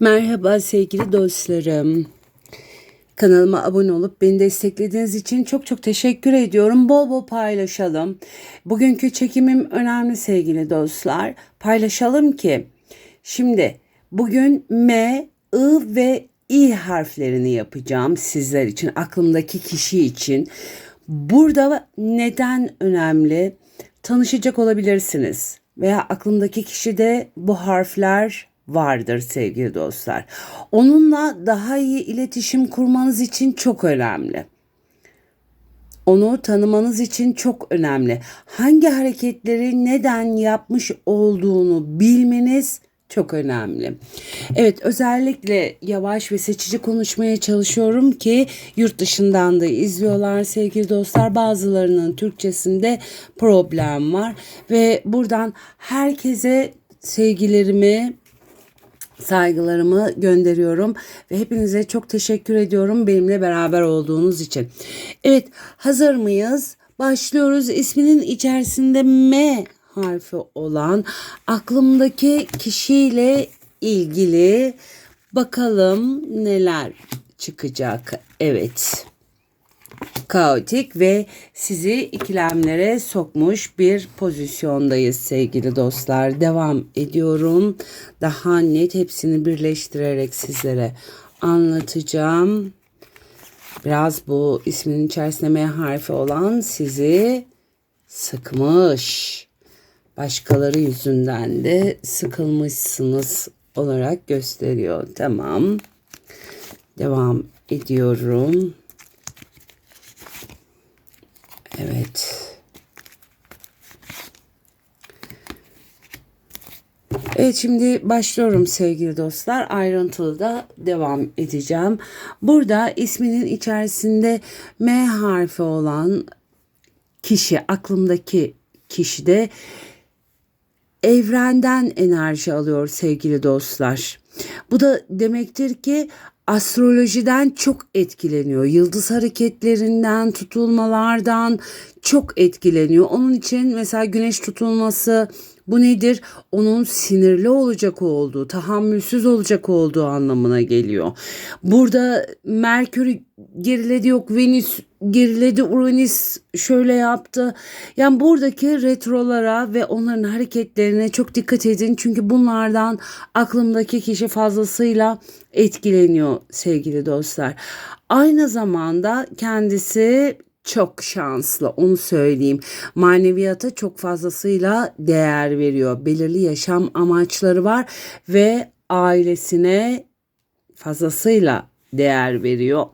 Merhaba sevgili dostlarım. Kanalıma abone olup beni desteklediğiniz için çok çok teşekkür ediyorum. Bol bol paylaşalım. Bugünkü çekimim önemli sevgili dostlar. Paylaşalım ki şimdi bugün M, I ve İ harflerini yapacağım sizler için, aklımdaki kişi için. Burada neden önemli? Tanışacak olabilirsiniz veya aklımdaki kişide bu harfler vardır sevgili dostlar. Onunla daha iyi iletişim kurmanız için çok önemli. Onu tanımanız için çok önemli. Hangi hareketleri neden yapmış olduğunu bilmeniz çok önemli. Evet özellikle yavaş ve seçici konuşmaya çalışıyorum ki yurt dışından da izliyorlar sevgili dostlar. Bazılarının Türkçesinde problem var ve buradan herkese sevgilerimi, saygılarımı gönderiyorum ve hepinize çok teşekkür ediyorum benimle beraber olduğunuz için. Evet, hazır mıyız? Başlıyoruz. İsminin içerisinde M harfi olan aklımdaki kişiyle ilgili bakalım neler çıkacak. Evet kaotik ve sizi ikilemlere sokmuş bir pozisyondayız sevgili dostlar. Devam ediyorum. Daha net hepsini birleştirerek sizlere anlatacağım. Biraz bu isminin içerisinde M harfi olan sizi sıkmış. Başkaları yüzünden de sıkılmışsınız olarak gösteriyor. Tamam. Devam ediyorum. Evet. Evet şimdi başlıyorum sevgili dostlar. Ayrıntılı da devam edeceğim. Burada isminin içerisinde M harfi olan kişi, aklımdaki kişi de evrenden enerji alıyor sevgili dostlar. Bu da demektir ki astrolojiden çok etkileniyor. Yıldız hareketlerinden, tutulmalardan çok etkileniyor. Onun için mesela güneş tutulması bu nedir? Onun sinirli olacak olduğu, tahammülsüz olacak olduğu anlamına geliyor. Burada Merkür geriledi yok Venüs geriledi Uranüs şöyle yaptı. Yani buradaki retrolara ve onların hareketlerine çok dikkat edin. Çünkü bunlardan aklımdaki kişi fazlasıyla etkileniyor sevgili dostlar. Aynı zamanda kendisi çok şanslı onu söyleyeyim. Maneviyata çok fazlasıyla değer veriyor. Belirli yaşam amaçları var ve ailesine fazlasıyla değer veriyor.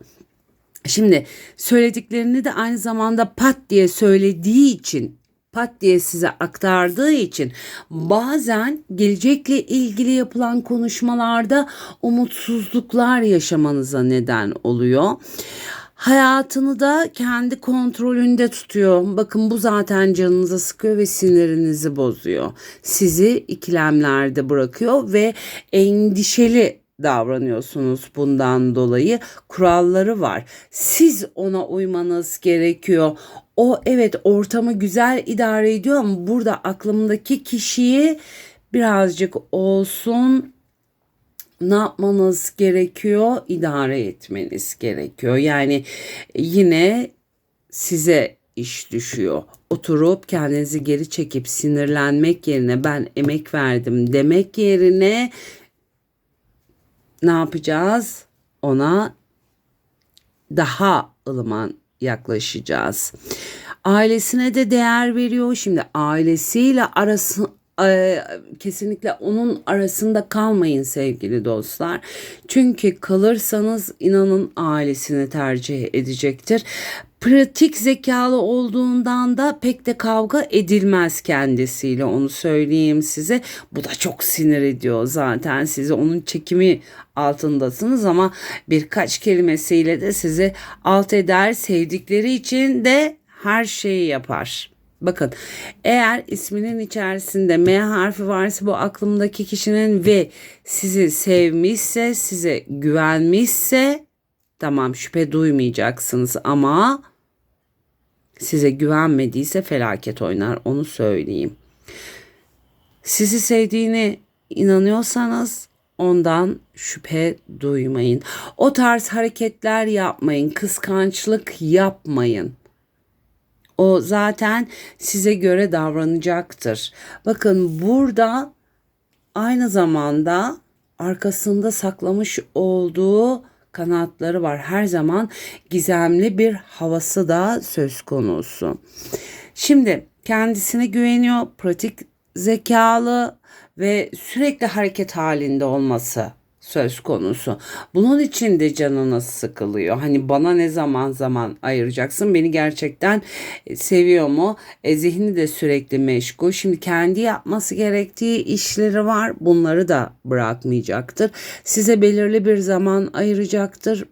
Şimdi söylediklerini de aynı zamanda pat diye söylediği için pat diye size aktardığı için bazen gelecekle ilgili yapılan konuşmalarda umutsuzluklar yaşamanıza neden oluyor. Hayatını da kendi kontrolünde tutuyor. Bakın bu zaten canınıza sıkıyor ve sinirinizi bozuyor. Sizi ikilemlerde bırakıyor ve endişeli davranıyorsunuz bundan dolayı. Kuralları var. Siz ona uymanız gerekiyor. O evet ortamı güzel idare ediyor ama burada aklımdaki kişiyi birazcık olsun ne yapmanız gerekiyor? İdare etmeniz gerekiyor. Yani yine size iş düşüyor. Oturup kendinizi geri çekip sinirlenmek yerine ben emek verdim demek yerine ne yapacağız? Ona daha ılıman yaklaşacağız. Ailesine de değer veriyor. Şimdi ailesiyle arası e, kesinlikle onun arasında kalmayın sevgili dostlar. Çünkü kalırsanız inanın ailesini tercih edecektir. Pratik zekalı olduğundan da pek de kavga edilmez kendisiyle onu söyleyeyim size. Bu da çok sinir ediyor zaten sizi onun çekimi altındasınız ama birkaç kelimesiyle de sizi alt eder sevdikleri için de her şeyi yapar. Bakın eğer isminin içerisinde M harfi varsa bu aklımdaki kişinin ve sizi sevmişse, size güvenmişse tamam şüphe duymayacaksınız ama size güvenmediyse felaket oynar onu söyleyeyim. Sizi sevdiğine inanıyorsanız Ondan şüphe duymayın. O tarz hareketler yapmayın. Kıskançlık yapmayın. O zaten size göre davranacaktır. Bakın burada aynı zamanda arkasında saklamış olduğu kanatları var. Her zaman gizemli bir havası da söz konusu. Şimdi kendisine güveniyor, pratik zekalı ve sürekli hareket halinde olması söz konusu. Bunun için de canınız sıkılıyor. Hani bana ne zaman zaman ayıracaksın? Beni gerçekten e, seviyor mu? E, zihni de sürekli meşgul. Şimdi kendi yapması gerektiği işleri var. Bunları da bırakmayacaktır. Size belirli bir zaman ayıracaktır.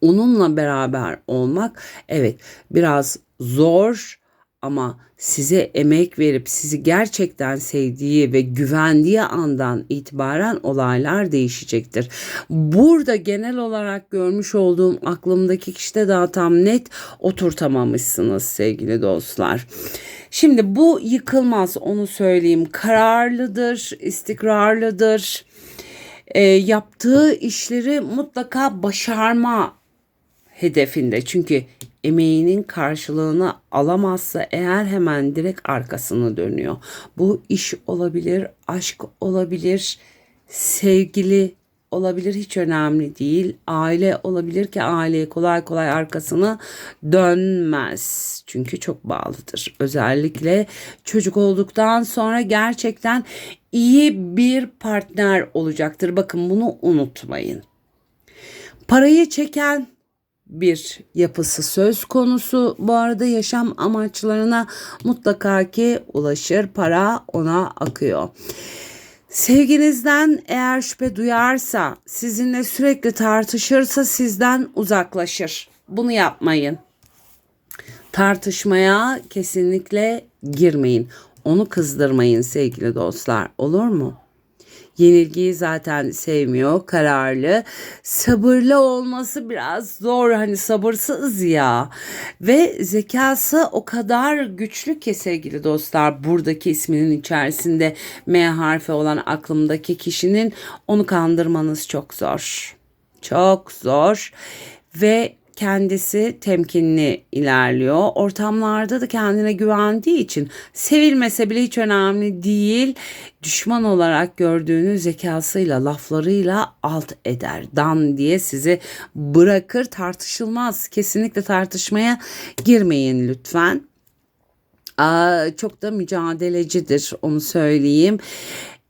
Onunla beraber olmak evet biraz zor ama size emek verip sizi gerçekten sevdiği ve güvendiği andan itibaren olaylar değişecektir. Burada genel olarak görmüş olduğum aklımdaki kişide daha tam net oturtamamışsınız sevgili dostlar. Şimdi bu yıkılmaz onu söyleyeyim. Kararlıdır, istikrarlıdır. E, yaptığı işleri mutlaka başarma hedefinde. Çünkü emeğinin karşılığını alamazsa eğer hemen direkt arkasını dönüyor. Bu iş olabilir, aşk olabilir, sevgili olabilir hiç önemli değil. Aile olabilir ki aileye kolay kolay arkasını dönmez. Çünkü çok bağlıdır. Özellikle çocuk olduktan sonra gerçekten iyi bir partner olacaktır. Bakın bunu unutmayın. Parayı çeken bir yapısı söz konusu. Bu arada yaşam amaçlarına mutlaka ki ulaşır. Para ona akıyor. Sevginizden eğer şüphe duyarsa, sizinle sürekli tartışırsa sizden uzaklaşır. Bunu yapmayın. Tartışmaya kesinlikle girmeyin. Onu kızdırmayın sevgili dostlar. Olur mu? Yenilgiyi zaten sevmiyor, kararlı. Sabırlı olması biraz zor. Hani sabırsız ya. Ve zekası o kadar güçlü ki sevgili dostlar. Buradaki isminin içerisinde M harfi olan aklımdaki kişinin onu kandırmanız çok zor. Çok zor. Ve kendisi temkinli ilerliyor. Ortamlarda da kendine güvendiği için sevilmese bile hiç önemli değil. Düşman olarak gördüğünüz zekasıyla, laflarıyla alt eder. Dan diye sizi bırakır tartışılmaz. Kesinlikle tartışmaya girmeyin lütfen. Aa, çok da mücadelecidir onu söyleyeyim.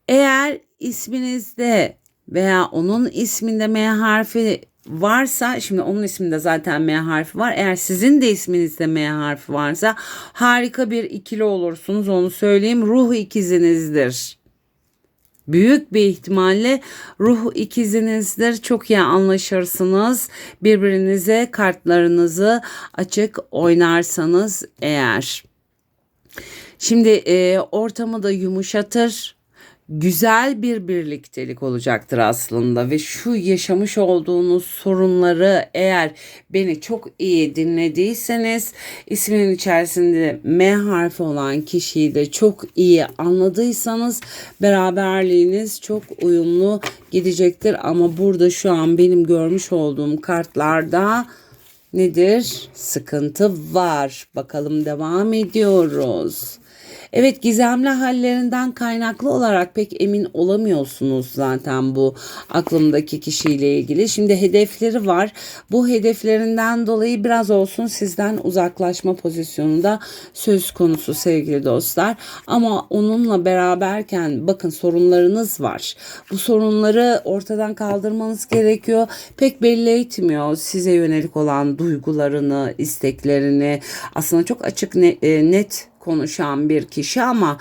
Eğer isminizde veya onun isminde M harfi varsa şimdi onun isminde zaten M harfi var. Eğer sizin de isminizde M harfi varsa harika bir ikili olursunuz onu söyleyeyim. Ruh ikizinizdir. Büyük bir ihtimalle ruh ikizinizdir. Çok iyi anlaşırsınız. Birbirinize kartlarınızı açık oynarsanız eğer. Şimdi e, ortamı da yumuşatır güzel bir birliktelik olacaktır aslında ve şu yaşamış olduğunuz sorunları eğer beni çok iyi dinlediyseniz isminin içerisinde M harfi olan kişiyi de çok iyi anladıysanız beraberliğiniz çok uyumlu gidecektir ama burada şu an benim görmüş olduğum kartlarda nedir? Sıkıntı var. Bakalım devam ediyoruz. Evet gizemli hallerinden kaynaklı olarak pek emin olamıyorsunuz zaten bu aklımdaki kişiyle ilgili. Şimdi hedefleri var. Bu hedeflerinden dolayı biraz olsun sizden uzaklaşma pozisyonunda söz konusu sevgili dostlar. Ama onunla beraberken bakın sorunlarınız var. Bu sorunları ortadan kaldırmanız gerekiyor. Pek belli etmiyor size yönelik olan duygularını, isteklerini. Aslında çok açık e, net konuşan bir kişi ama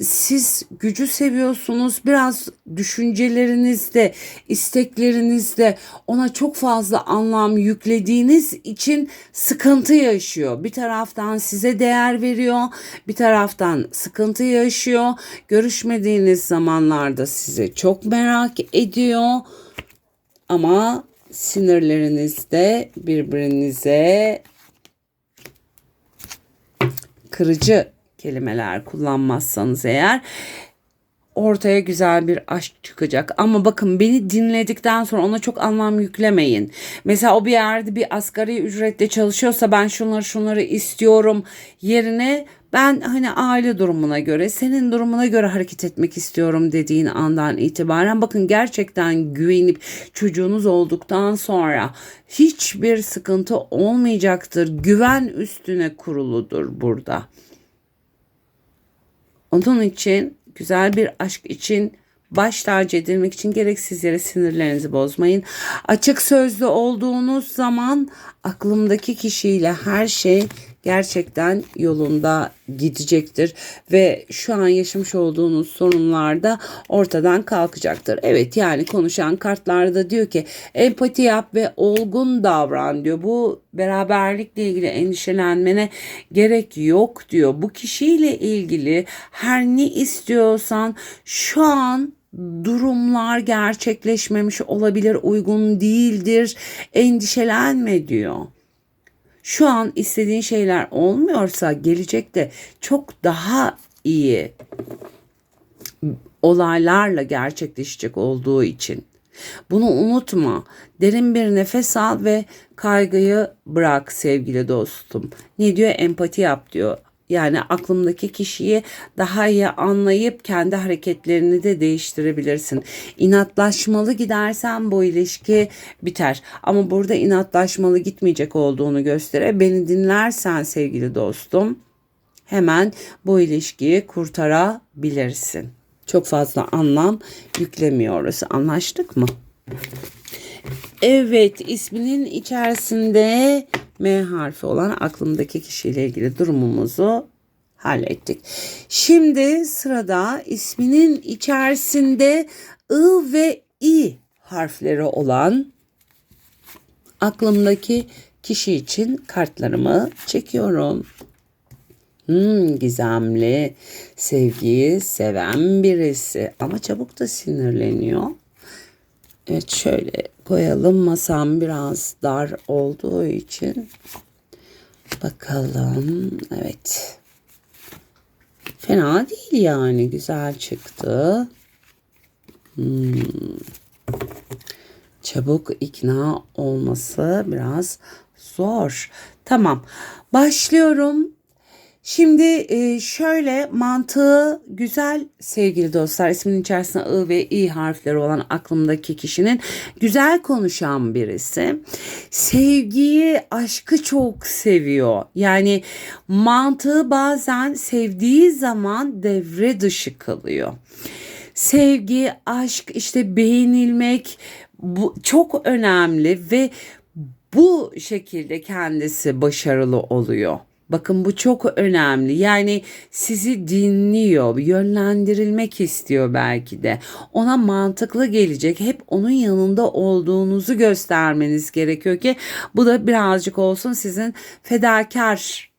siz gücü seviyorsunuz. Biraz düşüncelerinizde, isteklerinizde ona çok fazla anlam yüklediğiniz için sıkıntı yaşıyor. Bir taraftan size değer veriyor, bir taraftan sıkıntı yaşıyor. Görüşmediğiniz zamanlarda sizi çok merak ediyor. Ama sinirlerinizde birbirinize kırıcı kelimeler kullanmazsanız eğer ortaya güzel bir aşk çıkacak. Ama bakın beni dinledikten sonra ona çok anlam yüklemeyin. Mesela o bir yerde bir asgari ücretle çalışıyorsa ben şunları şunları istiyorum yerine ben hani aile durumuna göre senin durumuna göre hareket etmek istiyorum dediğin andan itibaren bakın gerçekten güvenip çocuğunuz olduktan sonra hiçbir sıkıntı olmayacaktır. Güven üstüne kuruludur burada. Onun için güzel bir aşk için baş tacı edilmek için gereksiz yere sinirlerinizi bozmayın. Açık sözlü olduğunuz zaman aklımdaki kişiyle her şey gerçekten yolunda gidecektir ve şu an yaşamış olduğunuz sorunlar da ortadan kalkacaktır. Evet yani konuşan kartlarda diyor ki empati yap ve olgun davran diyor. Bu beraberlikle ilgili endişelenmene gerek yok diyor. Bu kişiyle ilgili her ne istiyorsan şu an durumlar gerçekleşmemiş olabilir, uygun değildir. Endişelenme diyor şu an istediğin şeyler olmuyorsa gelecekte çok daha iyi olaylarla gerçekleşecek olduğu için. Bunu unutma. Derin bir nefes al ve kaygıyı bırak sevgili dostum. Ne diyor? Empati yap diyor. Yani aklımdaki kişiyi daha iyi anlayıp kendi hareketlerini de değiştirebilirsin. İnatlaşmalı gidersen bu ilişki biter. Ama burada inatlaşmalı gitmeyecek olduğunu göstere. Beni dinlersen sevgili dostum hemen bu ilişkiyi kurtarabilirsin. Çok fazla anlam yüklemiyoruz. Anlaştık mı? Evet isminin içerisinde M harfi olan aklımdaki kişiyle ilgili durumumuzu hallettik. Şimdi sırada isminin içerisinde I ve I harfleri olan aklımdaki kişi için kartlarımı çekiyorum. Hmm, gizemli, sevgiyi seven birisi ama çabuk da sinirleniyor. Evet şöyle koyalım. Masam biraz dar olduğu için. Bakalım. Evet. Fena değil yani. Güzel çıktı. Hmm. Çabuk ikna olması biraz zor. Tamam. Başlıyorum. Şimdi e, şöyle mantığı güzel sevgili dostlar ismin içerisinde I ve I harfleri olan aklımdaki kişinin güzel konuşan birisi. Sevgiyi, aşkı çok seviyor. Yani mantığı bazen sevdiği zaman devre dışı kalıyor. Sevgi, aşk, işte beğenilmek bu çok önemli ve bu şekilde kendisi başarılı oluyor. Bakın bu çok önemli. Yani sizi dinliyor, yönlendirilmek istiyor belki de. Ona mantıklı gelecek. Hep onun yanında olduğunuzu göstermeniz gerekiyor ki bu da birazcık olsun sizin fedakar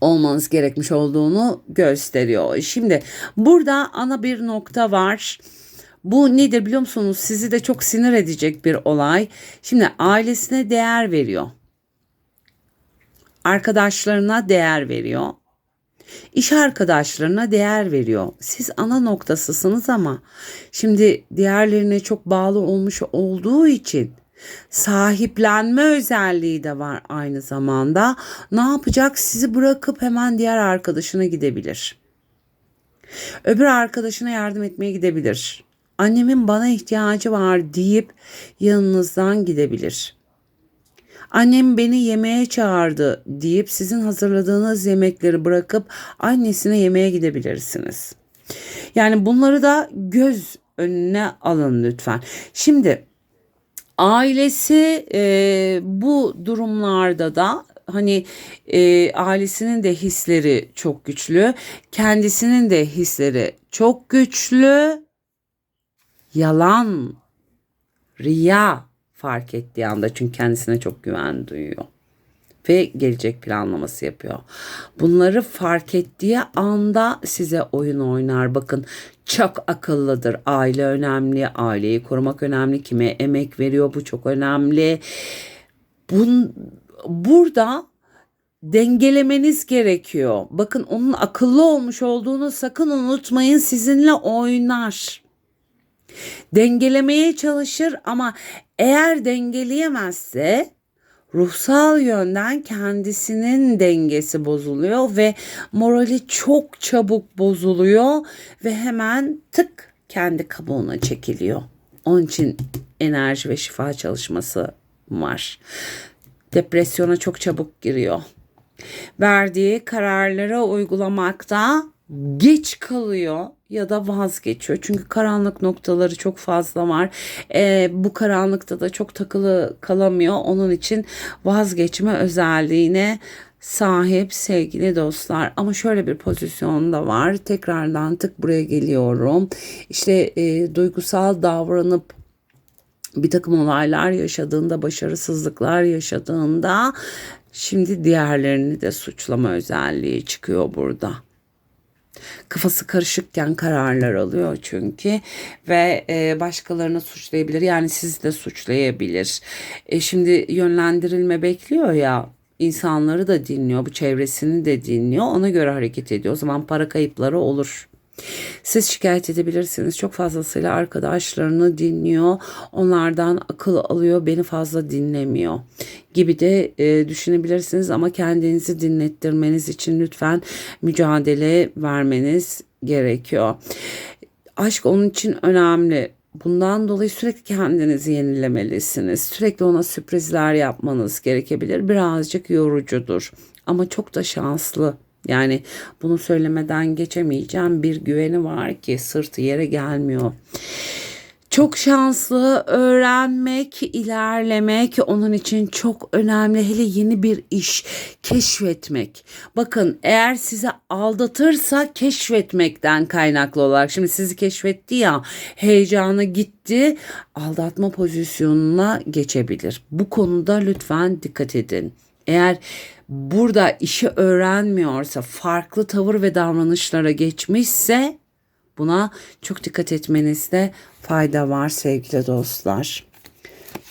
olmanız gerekmiş olduğunu gösteriyor. Şimdi burada ana bir nokta var. Bu nedir biliyor musunuz? Sizi de çok sinir edecek bir olay. Şimdi ailesine değer veriyor arkadaşlarına değer veriyor. İş arkadaşlarına değer veriyor. Siz ana noktasısınız ama şimdi diğerlerine çok bağlı olmuş olduğu için sahiplenme özelliği de var aynı zamanda. Ne yapacak? Sizi bırakıp hemen diğer arkadaşına gidebilir. Öbür arkadaşına yardım etmeye gidebilir. Annemin bana ihtiyacı var deyip yanınızdan gidebilir. Annem beni yemeğe çağırdı deyip sizin hazırladığınız yemekleri bırakıp annesine yemeğe gidebilirsiniz. Yani bunları da göz önüne alın lütfen. Şimdi ailesi e, bu durumlarda da hani e, ailesinin de hisleri çok güçlü, kendisinin de hisleri çok güçlü. Yalan, riya fark ettiği anda çünkü kendisine çok güven duyuyor ve gelecek planlaması yapıyor. Bunları fark ettiği anda size oyun oynar. Bakın çok akıllıdır. Aile önemli, aileyi korumak önemli, kime emek veriyor bu çok önemli. Bun, burada dengelemeniz gerekiyor. Bakın onun akıllı olmuş olduğunu sakın unutmayın. Sizinle oynar. Dengelemeye çalışır ama eğer dengeleyemezse ruhsal yönden kendisinin dengesi bozuluyor ve morali çok çabuk bozuluyor ve hemen tık kendi kabuğuna çekiliyor. Onun için enerji ve şifa çalışması var. Depresyona çok çabuk giriyor. Verdiği kararları uygulamakta geç kalıyor ya da vazgeçiyor. Çünkü karanlık noktaları çok fazla var. Ee, bu karanlıkta da çok takılı kalamıyor. Onun için vazgeçme özelliğine sahip sevgili dostlar. Ama şöyle bir pozisyonda var. Tekrardan tık buraya geliyorum. İşte e, duygusal davranıp bir takım olaylar yaşadığında, başarısızlıklar yaşadığında şimdi diğerlerini de suçlama özelliği çıkıyor burada. Kafası karışıkken kararlar alıyor çünkü ve e, başkalarını suçlayabilir yani sizi de suçlayabilir. E, şimdi yönlendirilme bekliyor ya insanları da dinliyor, bu çevresini de dinliyor. Ona göre hareket ediyor. O zaman para kayıpları olur. Siz şikayet edebilirsiniz. Çok fazlasıyla arkadaşlarını dinliyor. Onlardan akıl alıyor. Beni fazla dinlemiyor gibi de e, düşünebilirsiniz ama kendinizi dinlettirmeniz için lütfen mücadele vermeniz gerekiyor. Aşk onun için önemli. Bundan dolayı sürekli kendinizi yenilemelisiniz. Sürekli ona sürprizler yapmanız gerekebilir. Birazcık yorucudur ama çok da şanslı yani bunu söylemeden geçemeyeceğim bir güveni var ki sırtı yere gelmiyor. Çok şanslı öğrenmek, ilerlemek onun için çok önemli. Hele yeni bir iş keşfetmek. Bakın eğer sizi aldatırsa keşfetmekten kaynaklı olarak. Şimdi sizi keşfetti ya heyecanı gitti aldatma pozisyonuna geçebilir. Bu konuda lütfen dikkat edin. Eğer burada işi öğrenmiyorsa, farklı tavır ve davranışlara geçmişse buna çok dikkat etmenizde fayda var sevgili dostlar.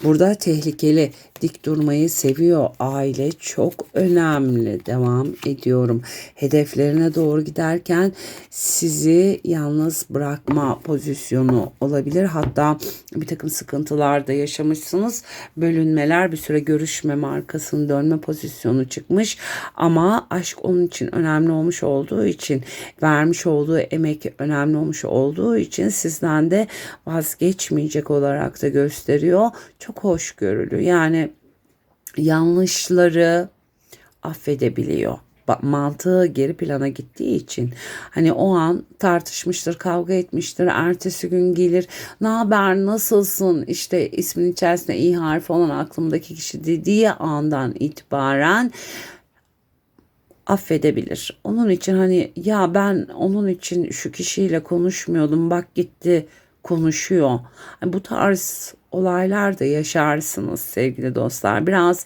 Burada tehlikeli dik durmayı seviyor. Aile çok önemli. Devam ediyorum. Hedeflerine doğru giderken sizi yalnız bırakma pozisyonu olabilir. Hatta bir takım sıkıntılar da yaşamışsınız. Bölünmeler bir süre görüşmeme arkasını dönme pozisyonu çıkmış. Ama aşk onun için önemli olmuş olduğu için vermiş olduğu emek önemli olmuş olduğu için sizden de vazgeçmeyecek olarak da gösteriyor. Çok hoş görülü yani yanlışları affedebiliyor. Mantığı geri plana gittiği için hani o an tartışmıştır, kavga etmiştir. Ertesi gün gelir, ne haber, nasılsın? İşte ismin içerisinde iyi harfi olan aklımdaki kişi dediği andan itibaren affedebilir. Onun için hani ya ben onun için şu kişiyle konuşmuyordum bak gitti konuşuyor. Yani bu tarz olaylar da yaşarsınız sevgili dostlar. Biraz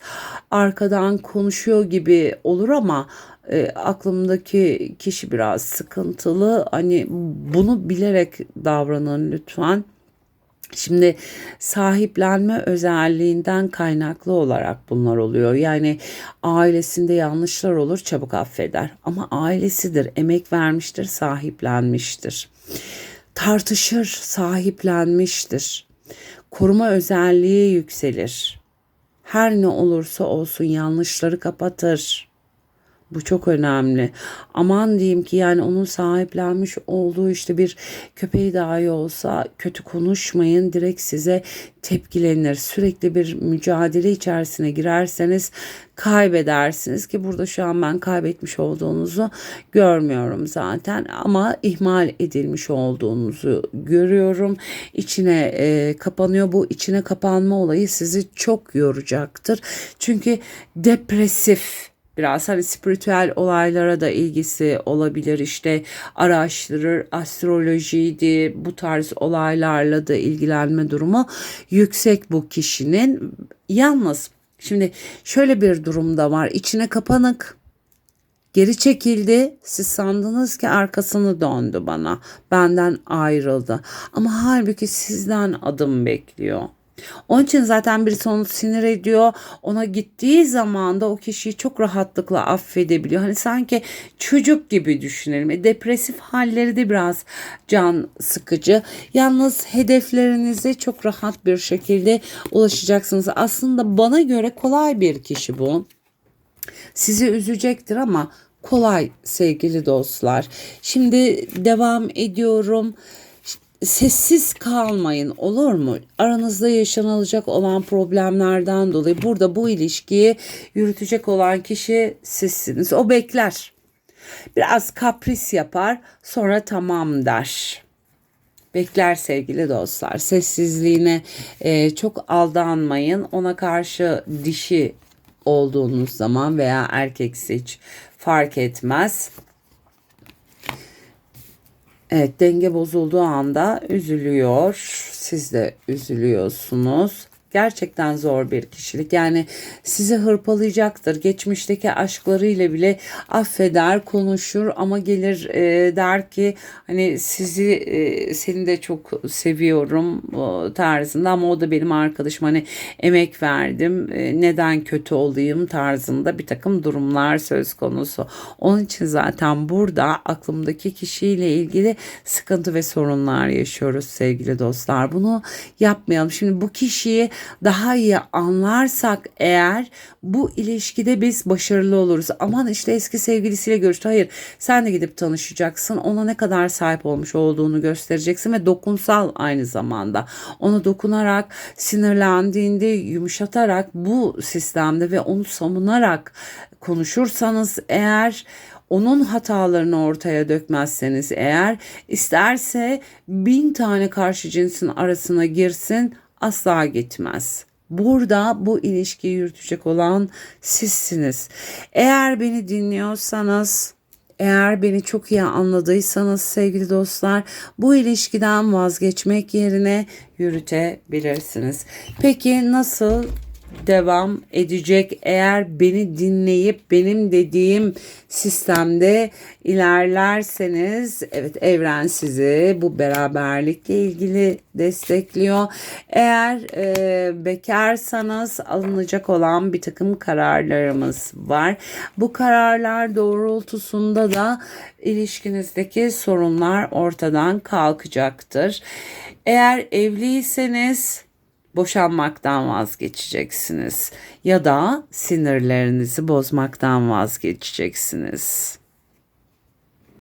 arkadan konuşuyor gibi olur ama e, aklımdaki kişi biraz sıkıntılı. Hani bunu bilerek davranın lütfen. Şimdi sahiplenme özelliğinden kaynaklı olarak bunlar oluyor. Yani ailesinde yanlışlar olur çabuk affeder. Ama ailesidir, emek vermiştir, sahiplenmiştir. Tartışır, sahiplenmiştir koruma özelliği yükselir. Her ne olursa olsun yanlışları kapatır. Bu çok önemli. Aman diyeyim ki yani onun sahiplenmiş olduğu işte bir köpeği dahi olsa kötü konuşmayın. Direkt size tepkilenir. Sürekli bir mücadele içerisine girerseniz kaybedersiniz ki burada şu an ben kaybetmiş olduğunuzu görmüyorum zaten ama ihmal edilmiş olduğunuzu görüyorum. İçine e, kapanıyor. Bu içine kapanma olayı sizi çok yoracaktır. Çünkü depresif biraz hani spiritüel olaylara da ilgisi olabilir. İşte araştırır astrolojiydi bu tarz olaylarla da ilgilenme durumu yüksek bu kişinin. Yalnız şimdi şöyle bir durumda var. İçine kapanık geri çekildi. Siz sandınız ki arkasını döndü bana benden ayrıldı. Ama halbuki sizden adım bekliyor Onun için zaten birisi onu sinir ediyor. Ona gittiği zaman da o kişiyi çok rahatlıkla affedebiliyor. Hani sanki çocuk gibi düşünelim. E, depresif halleri de biraz can sıkıcı. Yalnız hedeflerinize çok rahat bir şekilde ulaşacaksınız. Aslında bana göre kolay bir kişi bu. Sizi üzecektir ama kolay sevgili dostlar. Şimdi devam ediyorum sessiz kalmayın olur mu? Aranızda yaşanılacak olan problemlerden dolayı burada bu ilişkiyi yürütecek olan kişi sizsiniz. O bekler. Biraz kapris yapar sonra tamam der. Bekler sevgili dostlar. Sessizliğine e, çok aldanmayın. Ona karşı dişi olduğunuz zaman veya erkeksi hiç fark etmez. Evet denge bozulduğu anda üzülüyor. Siz de üzülüyorsunuz. Gerçekten zor bir kişilik. Yani sizi hırpalayacaktır. Geçmişteki aşklarıyla bile affeder, konuşur ama gelir e, der ki hani sizi e, seni de çok seviyorum o tarzında ama o da benim arkadaşım hani emek verdim. E, neden kötü olayım tarzında bir takım durumlar söz konusu. Onun için zaten burada aklımdaki kişiyle ilgili sıkıntı ve sorunlar yaşıyoruz sevgili dostlar. Bunu yapmayalım. Şimdi bu kişiyi daha iyi anlarsak eğer bu ilişkide biz başarılı oluruz. Aman işte eski sevgilisiyle görüştü. Hayır sen de gidip tanışacaksın. Ona ne kadar sahip olmuş olduğunu göstereceksin ve dokunsal aynı zamanda. Ona dokunarak sinirlendiğinde yumuşatarak bu sistemde ve onu savunarak konuşursanız eğer onun hatalarını ortaya dökmezseniz eğer isterse bin tane karşı cinsin arasına girsin asla gitmez. Burada bu ilişkiyi yürütecek olan sizsiniz. Eğer beni dinliyorsanız eğer beni çok iyi anladıysanız sevgili dostlar bu ilişkiden vazgeçmek yerine yürütebilirsiniz. Peki nasıl devam edecek eğer beni dinleyip benim dediğim sistemde ilerlerseniz evet evren sizi bu beraberlikle ilgili destekliyor. Eğer e, bekarsanız alınacak olan bir takım kararlarımız var. Bu kararlar doğrultusunda da ilişkinizdeki sorunlar ortadan kalkacaktır. Eğer evliyseniz boşanmaktan vazgeçeceksiniz ya da sinirlerinizi bozmaktan vazgeçeceksiniz.